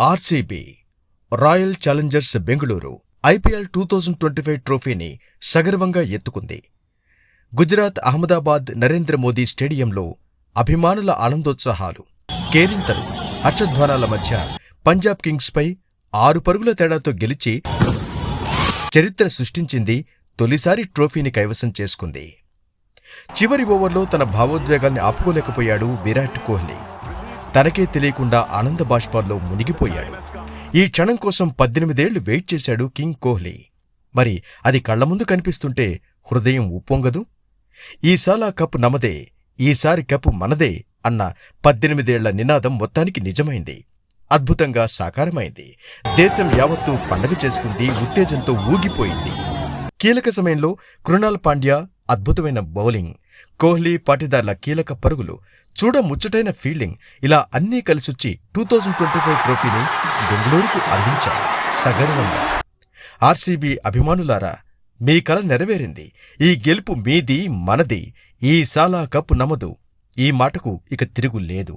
RCB Royal Challengers Bengaluru IPL two thousand twenty five ట్రోఫీని సగర్వంగా ఎత్తుకుంది. గుజరాత్ అహ్మదాబాద్ నరేంద్ర మోదీ స్టేడియంలో అభిమానుల ఆనందోత్సాహాలు. కేరింతలు హర్షధ్వానాల మధ్య పంజాబ్ కింగ్స్పై ఆరు పరుగుల తేడాతో గెలిచి చరిత్ర సృష్టించింది తొలిసారి ట్రోఫీని కైవసం చేసుకుంది. చివరి ఓవర్లో తన భావోద్వేగాల్ని ఆపుకోలేకపోయాడు విరాట్ కోహ్లీ. తనకే తెలియకుండా ఆనంద బాష్పాల్లో మునిగిపోయాడు. ఈ క్షణం కోసం పద్దెనిమిదేళ్ళు వెయిట్ చేశాడు కింగ్ కోహ్లీ. మరి అది కళ్ళ ముందు కనిపిస్తుంటే హృదయం ఉప్పొంగదు? ఈసాలా కప్ నమదే ఈసారి కప్ మనదే అన్న పద్దెనిమిదేళ్ళ నినాదం మొత్తానికి నిజమైంది. అద్భుతంగా సాకారమైంది. దేశం యావత్తూ పండగ చేసుకుంది ఉత్తేజంతో ఊగిపోయింది. కీలక సమయంలో కృణాల్ పాండ్యా అద్భుతమైన బౌలింగ్ కోహ్లీ పాటిదార్ల కీలక పరుగులు చూడ ముచ్చటైన ఫీల్డింగ్ ఇలా అన్నీ కలిసొచ్చి టూ థౌజండ్ ట్వంటీ ఫైవ్ ట్రోఫీని బెంగళూరుకు అందించారు సగర్వంగా ఆర్సీబీ అభిమానులారా మీ కల నెరవేరింది. ఈ గెలుపు మీది మనది. ఈ సాలా కప్ నమదు. ఈ మాటకు ఇక తిరుగు లేదు.